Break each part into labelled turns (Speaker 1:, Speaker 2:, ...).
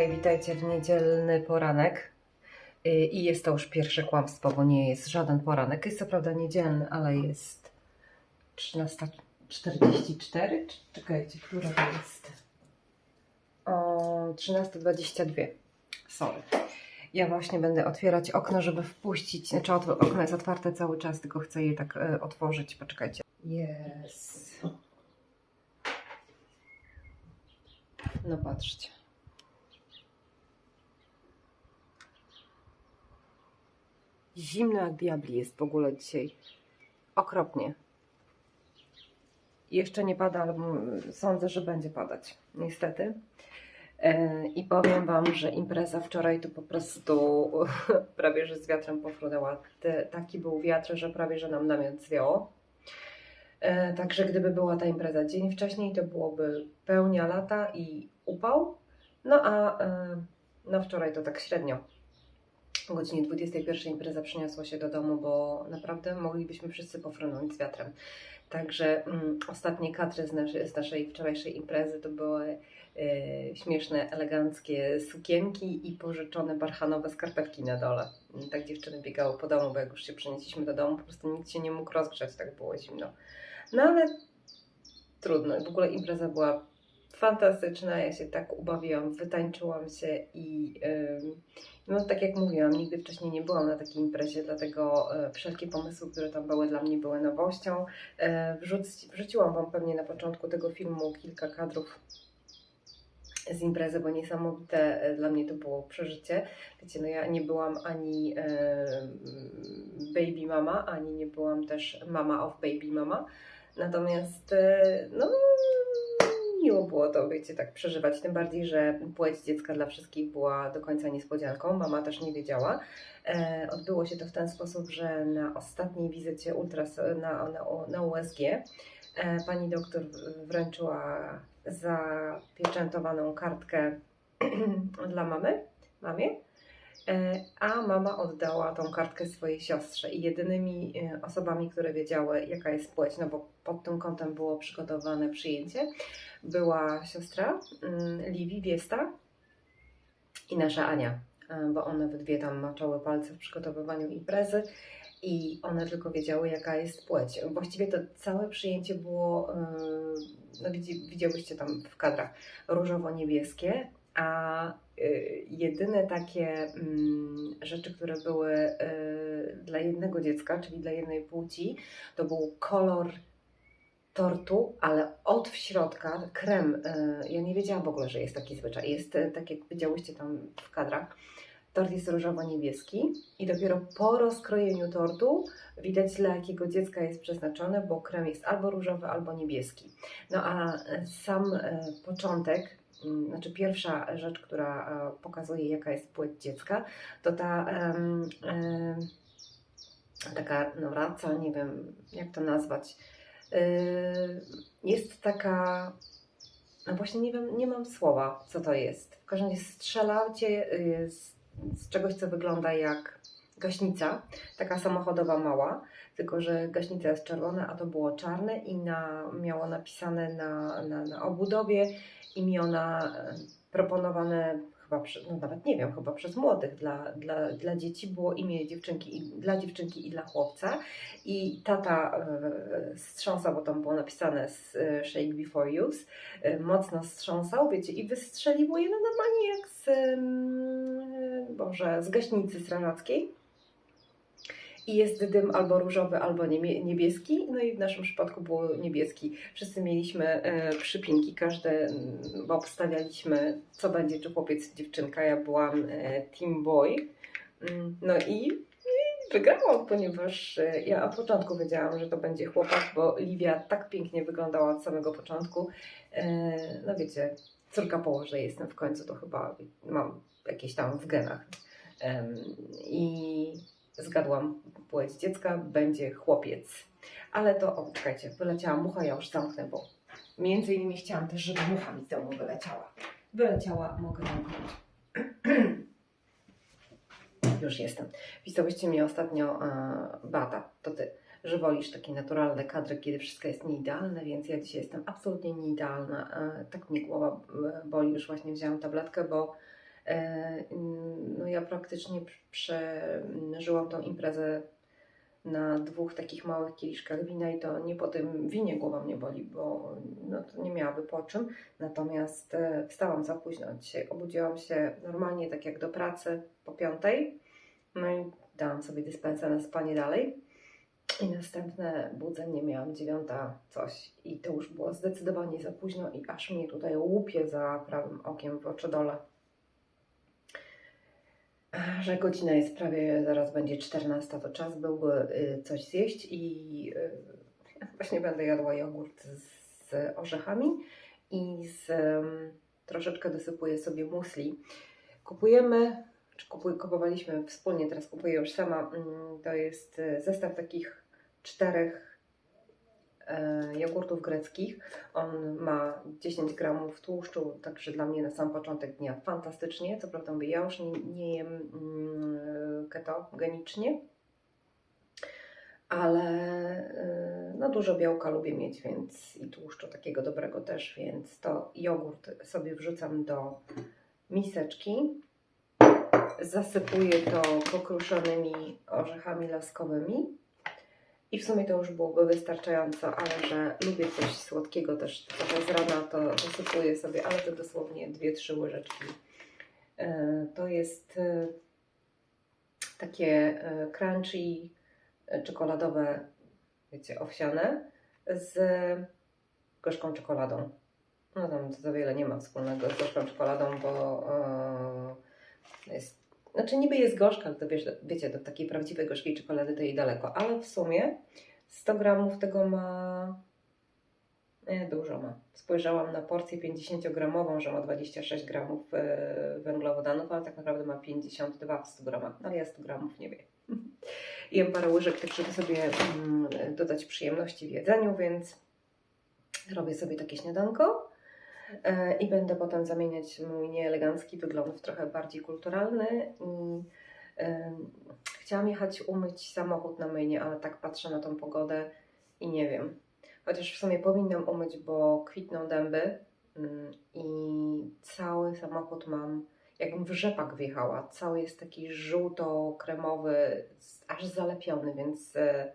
Speaker 1: Hej, witajcie w niedzielny poranek. Y, I jest to już pierwsze kłamstwo, bo nie jest żaden poranek. Jest co prawda niedzielny, ale jest 13.44. Czy- Czekajcie, która to jest? O 13.22. Sorry. Ja właśnie będę otwierać okno, żeby wpuścić. Znaczy, okno jest otwarte cały czas, tylko chcę je tak e, otworzyć. Poczekajcie. Jest. No patrzcie. Zimno jak diabli jest w ogóle dzisiaj. Okropnie. Jeszcze nie pada, ale sądzę, że będzie padać. Niestety. E, I powiem Wam, że impreza wczoraj to po prostu prawie że z wiatrem pofrunęła. Taki był wiatr, że prawie że nam namiot zwiało. E, Także gdyby była ta impreza dzień wcześniej, to byłoby pełnia lata i upał. No a e, no wczoraj to tak średnio. O godzinie 21 impreza przyniosła się do domu, bo naprawdę moglibyśmy wszyscy pofrunąć z wiatrem. Także mm, ostatnie kadry z, naszej- z naszej wczorajszej imprezy to były e, śmieszne, eleganckie sukienki i pożyczone barchanowe skarpetki na dole. Tak dziewczyny biegały po domu, bo jak już się przenieśliśmy do domu, po prostu nikt się nie mógł rozgrzać, tak było zimno. No ale trudno. W ogóle impreza była fantastyczna. Ja się tak ubawiłam, wytańczyłam się i ym, no tak jak mówiłam, nigdy wcześniej nie byłam na takiej imprezie, dlatego e, wszelkie pomysły, które tam były dla mnie były nowością. E, Wrzuc, wrzuciłam Wam pewnie na początku tego filmu kilka kadrów z imprezy, bo niesamowite e, dla mnie to było przeżycie. Wiecie, no ja nie byłam ani baby mama, ani nie byłam też mama of baby mama. Natomiast no miło było to, wiecie, tak przeżywać. Tym bardziej, że płeć dziecka dla wszystkich była do końca niespodzianką. Mama też nie wiedziała. E, odbyło się to w ten sposób, że na ostatniej wizycie ultras na, na, na USG e, pani doktor wręczyła zapieczętowaną kartkę dla mamy, mamie, a mama oddała tą kartkę swojej siostrze. I jedynymi e, osobami, które wiedziały, jaka jest płeć, no bo pod tym kątem było przygotowane przyjęcie, była siostra mm, Liwi Wiesta i nasza Ania, e, bo one we dwie tam maczały palce w przygotowywaniu imprezy i one tylko wiedziały, jaka jest płeć. Właściwie to całe przyjęcie było, e, no widzi, widziałyście tam w kadrach, różowo-niebieskie, a y, jedyne takie mm, rzeczy, które były y, dla jednego dziecka, czyli dla jednej płci, to był kolor tortu, ale od w środka krem. y, Ja nie wiedziałam w ogóle, że jest taki zwyczaj. Jest tak, jak widziałyście tam w kadrach. Tort jest różowo-niebieski i dopiero po rozkrojeniu tortu widać dla jakiego dziecka jest przeznaczony, bo krem jest albo różowy, albo niebieski. No a sam początek, znaczy pierwsza rzecz, która e, pokazuje jaka jest płeć dziecka, to ta em, taka no raca, nie wiem jak to nazwać, Yy, jest taka, no właśnie nie wiem, nie mam słowa, co to jest. W każdym razie strzela cię z, z czegoś, co wygląda jak gaśnica, taka samochodowa mała, tylko że gaśnica jest czerwona, a to było czarne i na, miało napisane na, na, na obudowie imiona e, proponowane chyba, przy, no nawet nie wiem, chyba przez młodych dla, dla, dla dzieci było imię dziewczynki i, dla dziewczynki i dla chłopca i tata e, strząsał, bo tam było napisane z e, Shake Before Use, e, mocno strząsał, wiecie, i wystrzeliło je no normalnie jak z, em, Boże, z gaśnicy strażackiej. I jest dym albo różowy, albo niebie- niebieski. No i w naszym przypadku było niebieski. Wszyscy mieliśmy e, przypinki, każdy, mm, bo obstawialiśmy, co będzie, czy chłopiec, czy dziewczynka. Ja byłam e, team boy. Mm, No i wygrałam, ponieważ e, ja od początku wiedziałam, że to będzie chłopak, bo Livia tak pięknie wyglądała od samego początku. No wiecie, córka położy jestem w końcu, to chyba mam jakieś tam w genach. I zgadłam płeć dziecka, będzie chłopiec. Ale to, o czekajcie, wyleciała mucha, ja już zamknę, bo między innymi chciałam też, żeby mucha mi z domu wyleciała. Wyleciała, mogę zamknąć. Już jestem. Pisałyście mi ostatnio, e, Bata, to ty, że wolisz takie naturalne kadry, kiedy wszystko jest nieidealne, więc ja dzisiaj jestem absolutnie nieidealna. E, tak mnie głowa e, boli, już właśnie wzięłam tabletkę, bo No ja praktycznie przeżyłam tą imprezę na dwóch takich małych kieliszkach wina i to nie po tym winie głowa mnie boli, bo no to nie miałaby po czym. Natomiast e, wstałam za późno dzisiaj. Obudziłam się normalnie tak jak do pracy po piątej. No i dałam sobie dyspensę na spanie dalej. I następne budzenie miałam dziewiąta coś i to już było zdecydowanie za późno i aż mnie tutaj łupie za prawym okiem w oczodole. Że godzina jest prawie, zaraz będzie 14, to czas byłby y, coś zjeść i y, właśnie będę jadła jogurt z orzechami i z, troszeczkę dosypuję sobie musli. Kupujemy, czy kupuj, kupowaliśmy wspólnie, teraz kupuję już sama, mm, to jest y, zestaw takich czterech jogurtów greckich. On ma 10 gramów tłuszczu, także dla mnie na sam początek dnia fantastycznie. Co prawda mówię, ja już nie, nie jem mm, ketogenicznie, ale y, no, dużo białka lubię mieć, więc i tłuszczu takiego dobrego też, więc to jogurt sobie wrzucam do miseczki. Zasypuję to pokruszonymi orzechami laskowymi. I w sumie to już byłoby wystarczająco, ale że lubię coś słodkiego też trochę z rana, to dosypuję sobie, ale to dosłownie 2-3 łyżeczki. E, To jest e, takie e, crunchy, czekoladowe, wiecie, owsiane z gorzką czekoladą. No tam za wiele nie ma wspólnego z gorzką czekoladą, bo jest znaczy niby jest gorzka, to wiesz, wiecie, do takiej prawdziwej gorzkiej czekolady to jej daleko, ale w sumie 100 gramów tego ma nie, dużo ma. Spojrzałam na porcję 50-gramową, że ma 26 gramów e, węglowodanów, ale tak naprawdę ma 52 w 100 gramach. No ale ja 100 gramów nie wiem. Jem parę łyżek, tak żeby sobie mm, dodać przyjemności w jedzeniu, więc robię sobie takie śniadanko. E, I będę potem zamieniać mój nieelegancki wygląd w trochę bardziej kulturalny. I chciałam jechać umyć samochód na myjnie, ale tak patrzę na tą pogodę i nie wiem. Chociaż w sumie powinnam umyć, bo kwitną dęby mm, i cały samochód mam, jakbym w rzepak wjechała. Cały jest taki żółto-kremowy, aż zalepiony, więc e,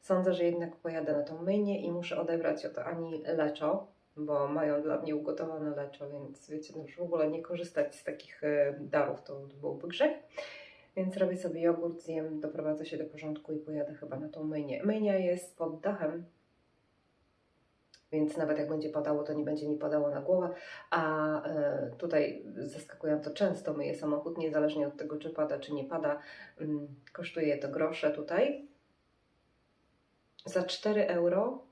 Speaker 1: sądzę, że jednak pojadę na tą myjnię i muszę odebrać od Ani leczo bo mają dla mnie ugotowane leczo, więc wiecie, no już w ogóle nie korzystać z takich e, darów to byłby grzech. Więc robię sobie jogurt, zjem, doprowadzę się do porządku i pojadę chyba na tą myjnię. Myjnia jest pod dachem, więc nawet jak będzie padało, to nie będzie mi padało na głowę. A e, tutaj zaskakująco często myję samochód, niezależnie od tego, czy pada, czy nie pada. Mm, kosztuje to grosze tutaj. Za 4 euro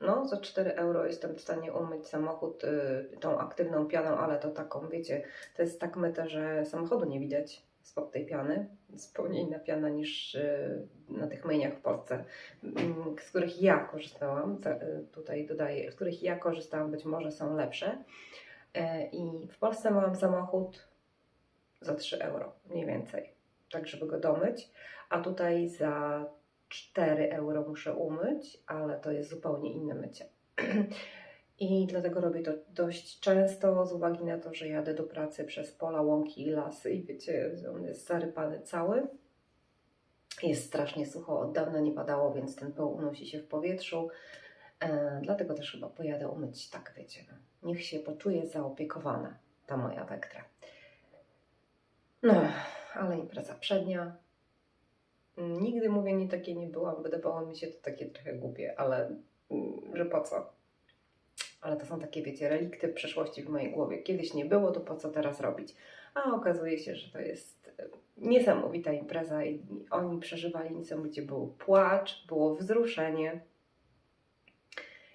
Speaker 1: no, za 4 euro jestem w stanie umyć samochód y, tą aktywną pianą, ale to taką, wiecie, to jest tak myte, że samochodu nie widać spod tej piany. Zupełnie inna piana niż y, na tych myjniach w Polsce, mm, z których ja korzystałam. y, Tutaj dodaję, z których ja korzystałam, być może są lepsze. E, I w Polsce mam samochód za 3 euro, mniej więcej, tak żeby go domyć, a tutaj za 4 euro muszę umyć, ale to jest zupełnie inne mycie. I dlatego robię to dość często, z uwagi na to, że jadę do pracy przez pola, łąki i lasy i wiecie, on jest zarypany cały. Jest strasznie sucho, od dawna nie padało, więc ten pył unosi się w powietrzu. E, dlatego też chyba pojadę umyć, tak wiecie, no. niech się poczuje zaopiekowana ta moja Vectra. No, ale impreza przednia, Nigdy mówię, nie takie nie byłam. Wydawało mi się to takie trochę głupie, ale mm, że po co? Ale to są takie, wiecie, relikty przeszłości w mojej głowie. Kiedyś nie było, to po co teraz robić? A okazuje się, że to jest e, niesamowita impreza i oni przeżywali niesamowicie. Był płacz, było wzruszenie.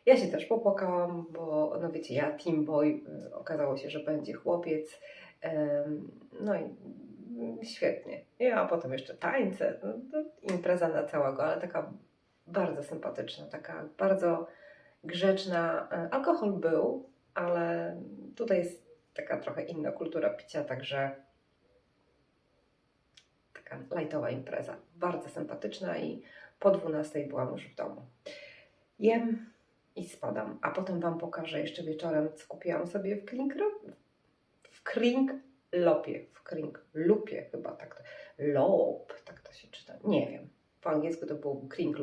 Speaker 1: Ja się też popłakałam, bo no wiecie, ja team boy, y, okazało się, że będzie chłopiec. No i świetnie. Ja, potem jeszcze tańce. No, impreza na całego, ale taka bardzo sympatyczna, taka bardzo grzeczna. Alkohol był, ale tutaj jest taka trochę inna kultura picia, także taka lajtowa impreza. Bardzo sympatyczna i po 12 byłam już w domu. Jem i spadam, a potem Wam pokażę jeszcze wieczorem, co kupiłam sobie w Klink, w Klink Lopie, w Kring Lupie chyba tak to, Lop, tak to się czyta, nie wiem. Po angielsku to był Kring.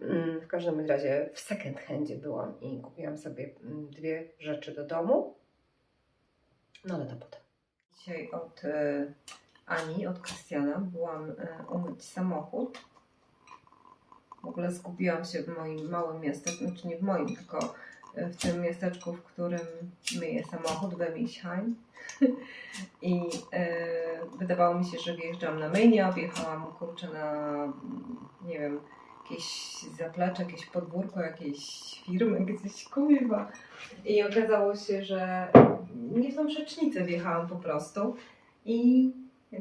Speaker 1: Mm, W każdym razie w second handzie byłam i kupiłam sobie mm, dwie rzeczy do domu. No ale to potem. Dzisiaj od e, Ani, od Krystiana byłam e, umyć samochód. W ogóle zgubiłam się w moim małym miasteczku, znaczy nie w moim, tylko w tym miasteczku, w którym myję samochód, w Emielsheim. I e, wydawało mi się, że wjeżdżam na myjnię, a wjechałam kurczę na, nie wiem, jakieś zaplecze, jakieś podwórko jakiejś firmy, gdzieś kuźwa. I okazało się, że nie w tą przecznicę wjechałam po prostu. I,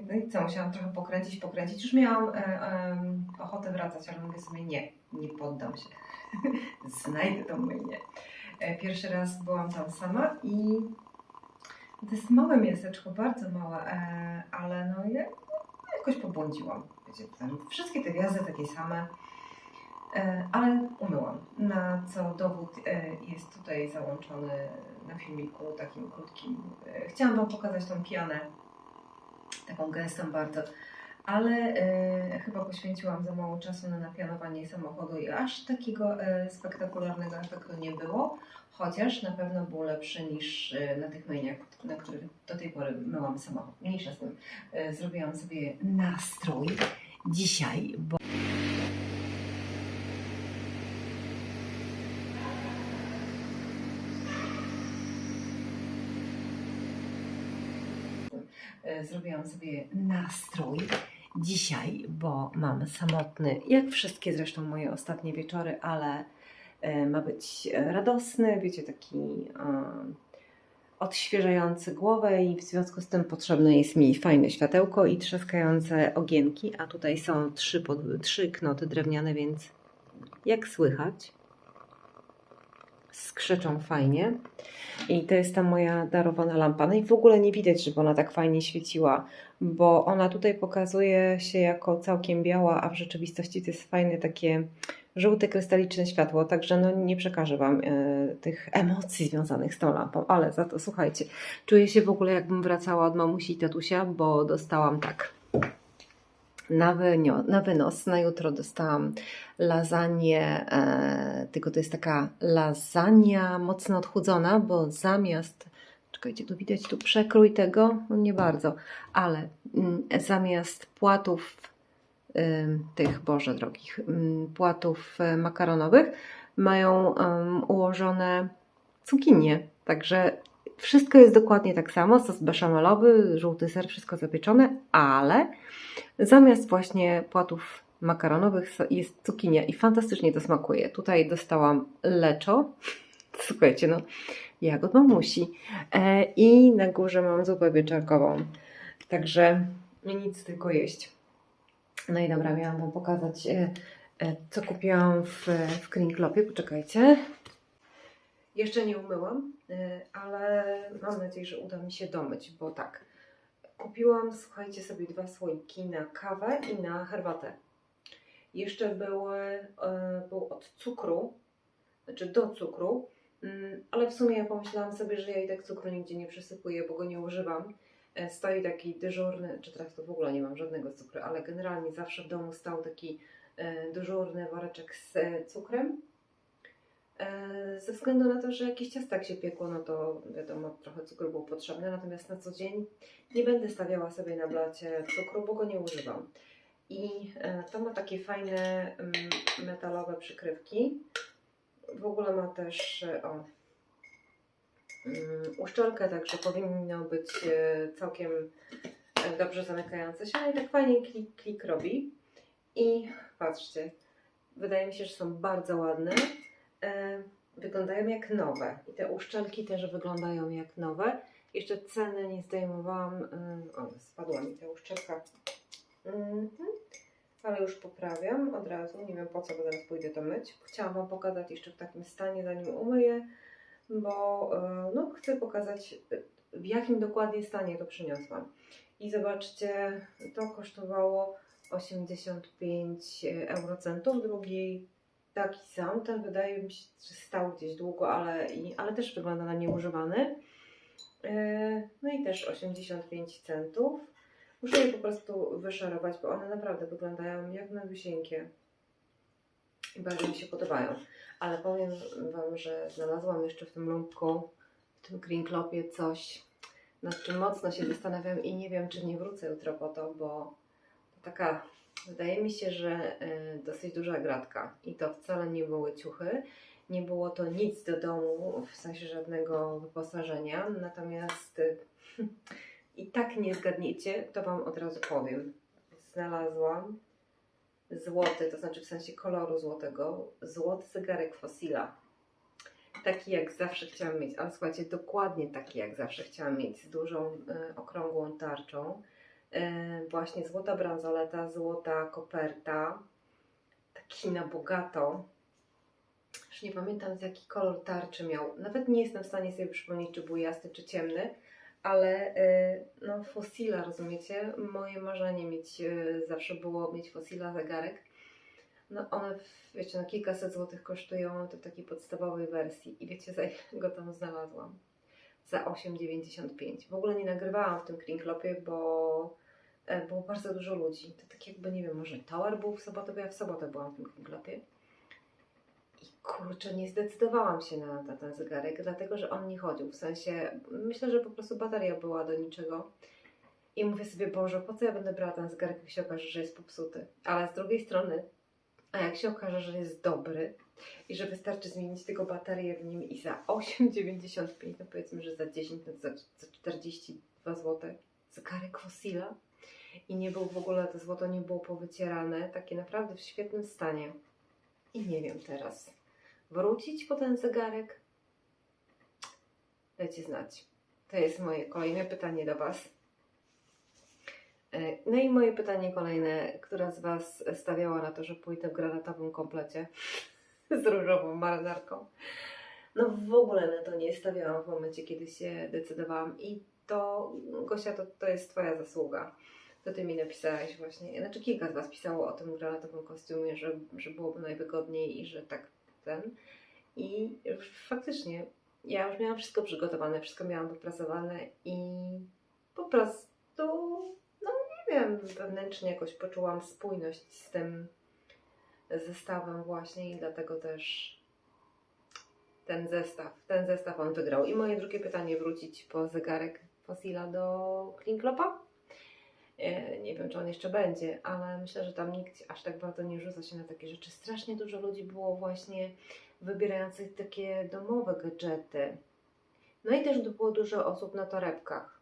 Speaker 1: no i co, musiałam trochę pokręcić, pokręcić. Już miałam e, em, ochotę wracać, ale mówię sobie nie, nie poddam się. Znajdę tą myjnię. E, pierwszy raz byłam tam sama i to jest małe miasteczko, bardzo małe, e, ale no ja, jakoś pobłądziłam. Wiecie, tam wszystkie te gwiazdy takie same, e, ale umyłam. Na co dowód jest tutaj załączony na filmiku takim krótkim. Chciałam Wam pokazać tą pianę, taką gęstą bardzo, ale e, chyba poświęciłam za mało czasu na napianowanie samochodu i aż takiego e, spektakularnego efektu nie było. Chociaż na pewno był lepszy niż e, na tych myjniach, na których do tej pory myłam samochód. Mniejsza z tym. E, Zrobiłam sobie nastrój dzisiaj, bo zrobiłam sobie nastrój dzisiaj, bo mam samotny, jak wszystkie zresztą moje ostatnie wieczory, ale e, ma być radosny, wiecie, taki e, odświeżający głowę i w związku z tym potrzebne jest mi fajne światełko i trzaskające ogienki, a tutaj są trzy, trzy knoty drewniane, więc jak słychać, skrzeczą fajnie. I to jest ta moja darowana lampa. No i w ogóle nie widać, żeby ona tak fajnie świeciła, bo ona tutaj pokazuje się jako całkiem biała, a w rzeczywistości to jest fajne takie żółte krystaliczne światło, także no nie przekażę Wam e, tych emocji związanych z tą lampą, ale za to słuchajcie, czuję się w ogóle jakbym wracała od mamusi i tatusia, bo dostałam tak na, wynio, na wynos. Na jutro dostałam lasagne, e, tylko to jest taka lasagna mocno odchudzona, bo zamiast, czekajcie, tu widać tu przekrój tego, no nie bardzo, ale mm, zamiast płatów tych, Boże drogich, płatów e, makaronowych mają ułożone cukinie, także wszystko jest dokładnie tak samo, sos beszamelowy, żółty ser, wszystko zapieczone, ale zamiast właśnie płatów makaronowych jest cukinia i fantastycznie to smakuje. Tutaj dostałam leczo, słuchajcie, no jak od mamusi e, i na górze mam zupę wieczorkową, także nic tylko jeść. No i dobra, miałam Wam pokazać, e, e, co kupiłam w, w Kringlopie. Poczekajcie. Jeszcze nie umyłam, e, ale mam nadzieję, że uda mi się domyć, bo tak. Kupiłam, słuchajcie, sobie dwa słoiki na kawę i na herbatę. Jeszcze były, e, był od cukru, znaczy do cukru, mm, ale w sumie ja pomyślałam sobie, że ja i tak cukru nigdzie nie przesypuję, bo go nie używam. E, Stoi taki dyżurny, czy teraz to w ogóle nie mam żadnego cukru, ale generalnie zawsze w domu stał taki e, dyżurny woreczek z e, cukrem. E, Ze względu na to, że jakieś ciastak się piekło, no to wiadomo, trochę cukru był potrzebny, natomiast na co dzień nie będę stawiała sobie na blacie cukru, bo go nie używam. I e, to ma takie fajne mm, metalowe przykrywki. W ogóle ma też e, o, mm, uszczelkę, także powinno być całkiem dobrze zamykające się. No i tak fajnie klik, klik robi. I patrzcie, wydaje mi się, że są bardzo ładne. E, Wyglądają jak nowe. I te uszczelki też wyglądają jak nowe. Jeszcze ceny nie zdejmowałam. e, O, spadła mi ta uszczelka. Mhm. Ale już poprawiam od razu. Nie wiem po co, bo zaraz pójdę to myć. Chciałam Wam pokazać jeszcze w takim stanie, zanim umyję, bo e, no, chcę pokazać w jakim dokładnie stanie to przyniosłam. I zobaczcie, to kosztowało 85 eurocentów. Drugi taki sam. Ten wydaje mi się, że stał gdzieś długo, ale, i, ale też wygląda na nieużywany. E, No i też 85 centów. Muszę je po prostu wyszarować, bo one naprawdę wyglądają jak na wisienkie. I bardzo mi się podobają. Ale powiem Wam, że znalazłam jeszcze w tym lumpku, w tym krinklopie coś, nad czym mocno się zastanawiam i nie wiem, czy nie wrócę jutro po to, bo taka, wydaje mi się, że y, dosyć duża gratka. I to wcale nie były ciuchy. Nie było to nic do domu, w sensie żadnego wyposażenia. Natomiast y, i tak nie zgadniecie, to Wam od razu powiem. Znalazłam złoty, to znaczy w sensie koloru złotego, złoty zegarek Fossila. Taki jak zawsze chciałam mieć, ale słuchajcie, dokładnie taki jak zawsze chciałam mieć, z dużą, y, okrągłą tarczą. Y, właśnie złota bransoleta, złota koperta, taki na bogato. Już nie pamiętam z jaki kolor tarczy miał. Nawet nie jestem w stanie sobie przypomnieć, czy był jasny, czy ciemny, ale y, no fosila, rozumiecie? Moje marzenie mieć, y, zawsze było mieć fosila zegarek. No one, wiecie, na kilkaset złotych kosztują, to w takiej podstawowej wersji. I wiecie, za ile go tam znalazłam? Za 8,95. W ogóle nie nagrywałam w tym Krinklopie, bo e, było bardzo dużo ludzi. To tak jakby, nie wiem, może Tower był w sobotę, bo ja w sobotę byłam w tym Krinklopie. I kurczę, nie zdecydowałam się na, na ten zegarek, dlatego że on nie chodził. W sensie, myślę, że po prostu bateria była do niczego. I mówię sobie, Boże, po co ja będę brała ten zegarek, jak się okaże, że jest popsuty. Ale z drugiej strony, a jak się okaże, że jest dobry i że wystarczy zmienić tylko baterię w nim i za 8,95, no powiedzmy, że za 10, no za, za 42 zł, zegarek Fossila i nie był w ogóle, to złoto nie było powycierane, takie naprawdę w świetnym stanie. I nie wiem teraz, wrócić po ten zegarek? Dajcie znać. To jest moje kolejne pytanie do Was. E, No i moje pytanie kolejne, która z Was stawiała na to, że pójdę w granatowym komplecie z różową marynarką? No w ogóle na to nie stawiałam w momencie, kiedy się decydowałam i to, Gosia, to, to jest Twoja zasługa. To Ty mi napisałaś właśnie, znaczy kilka z Was pisało o tym granatowym kostiumie, że, że byłoby najwygodniej i że tak ten. I faktycznie ja już miałam wszystko przygotowane, wszystko miałam wypracowane i po prostu, no nie wiem, wewnętrznie jakoś poczułam spójność z tym zestawem właśnie i dlatego też ten zestaw, ten zestaw on wygrał. I moje drugie pytanie, wrócić po zegarek Fossila do Klinklopa? E, Nie wiem, czy on jeszcze będzie, ale myślę, że tam nikt aż tak bardzo nie rzuca się na takie rzeczy. Strasznie dużo ludzi było właśnie wybierających takie domowe gadżety. No i też było dużo osób na torebkach.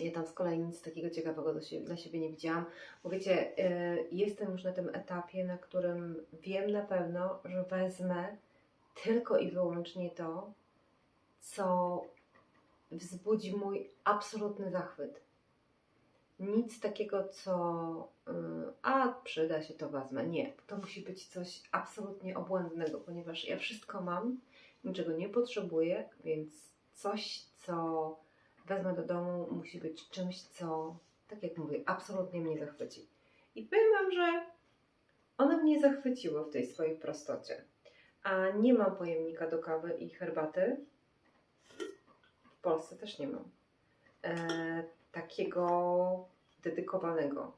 Speaker 1: Ja tam z kolei nic takiego ciekawego do siebie, dla siebie nie widziałam. Bo wiecie, y, jestem już na tym etapie, na którym wiem na pewno, że wezmę tylko i wyłącznie to, co wzbudzi mój absolutny zachwyt. Nic takiego, co y, a przyda się to wezmę. Nie, to musi być coś absolutnie obłędnego, ponieważ ja wszystko mam, niczego nie potrzebuję, więc coś, co wezmę do domu, musi być czymś, co, tak jak mówię, absolutnie mnie zachwyci. I powiem Wam, że one mnie zachwyciło w tej swojej prostocie. A nie mam pojemnika do kawy i herbaty. W Polsce też nie mam. E, takiego dedykowanego.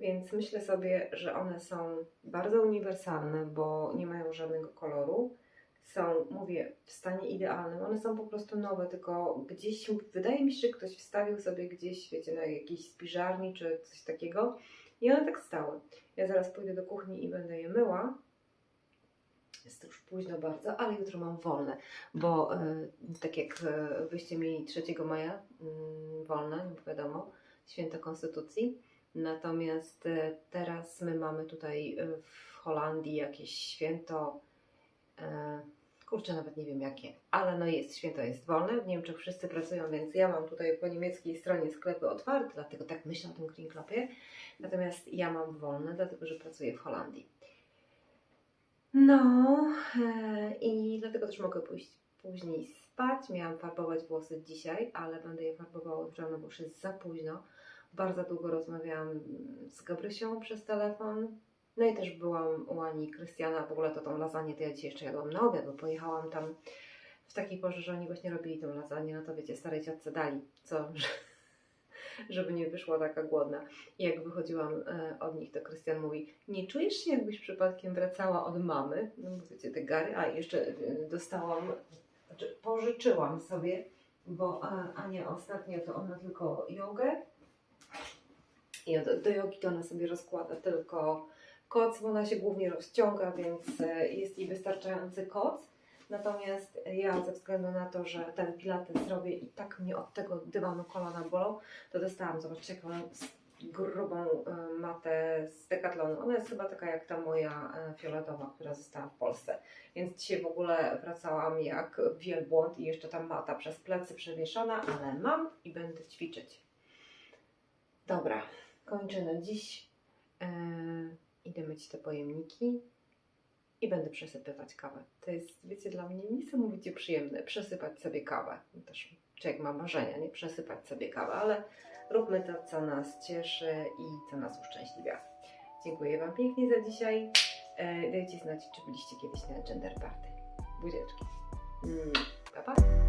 Speaker 1: Więc myślę sobie, że one są bardzo uniwersalne, bo nie mają żadnego koloru. Są, mówię, w stanie idealnym. One są po prostu nowe, tylko gdzieś, wydaje mi się, że ktoś wstawił sobie gdzieś, wiecie, na jakiejś spiżarni czy coś takiego i one tak stały. Ja zaraz pójdę do kuchni i będę je myła. Jest już późno bardzo, ale jutro mam wolne, bo e, tak jak e, wyście mieli 3 maja mm, wolne, no wiadomo, święto Konstytucji. Natomiast e, teraz my mamy tutaj w Holandii jakieś święto, kurczę, nawet nie wiem jakie, ale no jest, święto jest wolne. W Niemczech wszyscy pracują, więc ja mam tutaj po niemieckiej stronie sklepy otwarte, dlatego tak myślę o tym Krinklopie. Natomiast ja mam wolne, dlatego że pracuję w Holandii. No e, i dlatego też mogę pójść później spać. Miałam farbować włosy dzisiaj, ale będę je farbowała już rano, bo już jest za późno. Bardzo długo rozmawiałam z Gabrysią przez telefon. No i też byłam u Ani Krystiana. W ogóle to tą lasagne to ja dzisiaj jeszcze jadłam na obiad, bo pojechałam tam w takiej porze, że oni właśnie robili tą lasagne, no to wiecie, starej ciotce dali, co, że, żeby nie wyszła taka głodna. I jak wychodziłam e, od nich, to Krystian mówi, nie czujesz się jakbyś przypadkiem wracała od mamy? No bo wiecie, te gary, a jeszcze e, dostałam, znaczy pożyczyłam sobie, bo Ania ostatnio to ona tylko jogę i do, do jogi to ona sobie rozkłada tylko koc, bo ona się głównie rozciąga, więc e, jest jej wystarczający koc. Natomiast ja ze względu na to, że ten pilates robię i tak mnie od tego dywanu kolana bolą, to dostałam, zobaczcie, jaką grubą e, matę z Decathlonu. Ona jest chyba taka jak ta moja e, fioletowa, która została w Polsce. Więc dzisiaj w ogóle wracałam jak wielbłąd i jeszcze tam mata przez plecy przewieszona, ale mam i będę ćwiczyć. Dobra, kończę na dziś. E, idę myć te pojemniki i będę przesypywać kawę. To jest, wiecie, dla mnie niesamowicie przyjemne przesypać sobie kawę. Też człowiek ma marzenia, nie przesypać sobie kawę, ale róbmy to, co nas cieszy i co nas uszczęśliwia. Dziękuję Wam pięknie za dzisiaj. E, dajcie znać, czy byliście kiedyś na gender party. Buzieczki. Mm, pa, pa.